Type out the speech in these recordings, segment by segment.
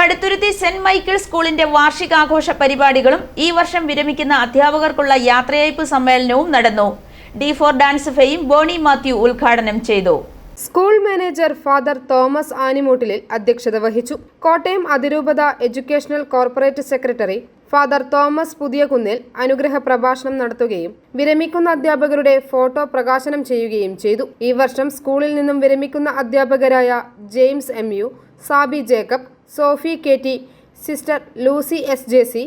Kaduthuruthy saint Michael സ്കൂളിന്റെ വാർഷികാഘോഷ പരിപാടികളും ഈ വർഷം വിരമിക്കുന്ന അധ്യാപകർക്കുള്ള യാത്രയയപ്പ് സമ്മേളനവും നടന്നു. ഡി ഫോർ ഡാൻസ് ഫെയും ബോണി മാത്യു ഉദ്ഘാടനം ചെയ്തു. സ്കൂൾ മാനേജർ ഫാദർ തോമസ് ആനിമൂട്ടിലിൽ അധ്യക്ഷത വഹിച്ചു. കോട്ടയം അതിരൂപത educational corporate secretary father Thomas Puthiyakunnil അനുഗ്രഹ പ്രഭാഷണം നടത്തുകയും വിരമിക്കുന്ന അധ്യാപകരുടെ ഫോട്ടോ പ്രകാശനം ചെയ്യുകയും ചെയ്തു. ഈ വർഷം സ്കൂളിൽ നിന്നും വിരമിക്കുന്ന അധ്യാപകരായ James M U Saby Jacob Sophie K T sister Lucy S J C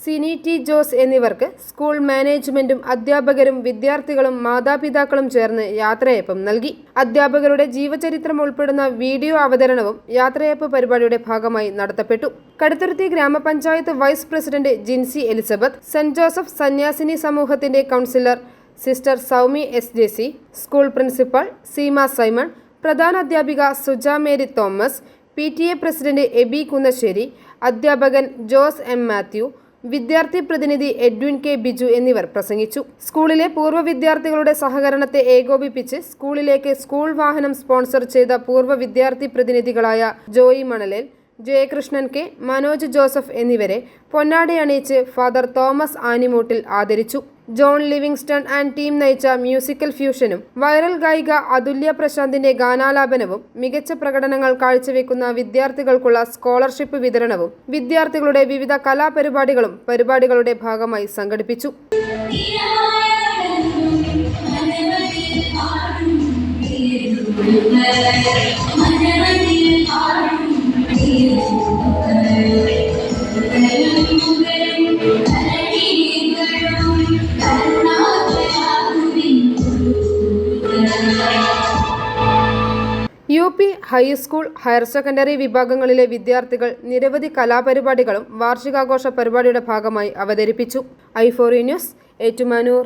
Cini T Jose എന്നിവർക്ക് സ്കൂൾ മാനേജ്മെന്റും അധ്യാപകരും വിദ്യാർത്ഥികളും മാതാപിതാക്കളും ചേർന്ന് യാത്രയപ്പം നൽകി. അധ്യാപകരുടെ ജീവചരിത്രം ഉൾപ്പെടുന്ന വീഡിയോ അവതരണവും യാത്രയപ്പ് പരിപാടിയുടെ ഭാഗമായി നടത്തപ്പെട്ടു. കടുത്തുരുത്തി ഗ്രാമപഞ്ചായത്ത് vice president Jincy Elizabeth saint Joseph സന്യാസിനി സമൂഹത്തിന്റെ councillor sister Soumi S J C school principal Seema Simon പ്രധാന അധ്യാപിക Suja Mary Thomas P T A president Aby Kunnassery അധ്യാപകൻ ജോസ് എം മാത്യു വിദ്യാർത്ഥി പ്രതിനിധി എഡ്വിൻ കെ ബിജു എന്നിവർ പ്രസംഗിച്ചു. സ്കൂളിലെ പൂർവ വിദ്യാർത്ഥികളുടെ സഹകരണത്തെ ഏകോപിപ്പിച്ച് സ്കൂളിലേക്ക് സ്കൂൾ വാഹനം സ്പോൺസർ ചെയ്ത പൂർവ വിദ്യാർത്ഥി പ്രതിനിധികളായ ജോയി മണലേൽ ജയകൃഷ്ണൻ കെ മനോജ് ജോസഫ് എന്നിവരെ പൊന്നാടി അണിയിച്ച് ഫാദർ തോമസ് ആനിമൂട്ടിൽ ആദരിച്ചു. ജോൺ ലിവിങ്സ്റ്റൺ ആൻഡ് ടീം നയിച്ച മ്യൂസിക്കൽ ഫ്യൂഷനും വൈറൽ ഗായിക അതുല്യ പ്രശാന്തിന്റെ ഗാനാലാപനവും മികച്ച പ്രകടനങ്ങൾ കാഴ്ചവെക്കുന്ന വിദ്യാർത്ഥികൾക്കുള്ള സ്കോളർഷിപ്പ് വിതരണവും വിദ്യാർത്ഥികളുടെ വിവിധ കലാപരിപാടികളും പരിപാടികളുടെ ഭാഗമായി സംഘടിപ്പിച്ചു. U P high school higher secondary വിഭാഗങ്ങളിലെ വിദ്യാർത്ഥികൾ നിരവധി കലാപരിപാടികളും വാർഷികാഘോഷ പരിപാടിയുടെ ഭാഗമായി അവതരിപ്പിച്ചു. ഐ ഫോറി ന്യൂസ് ഏറ്റുമാനൂർ.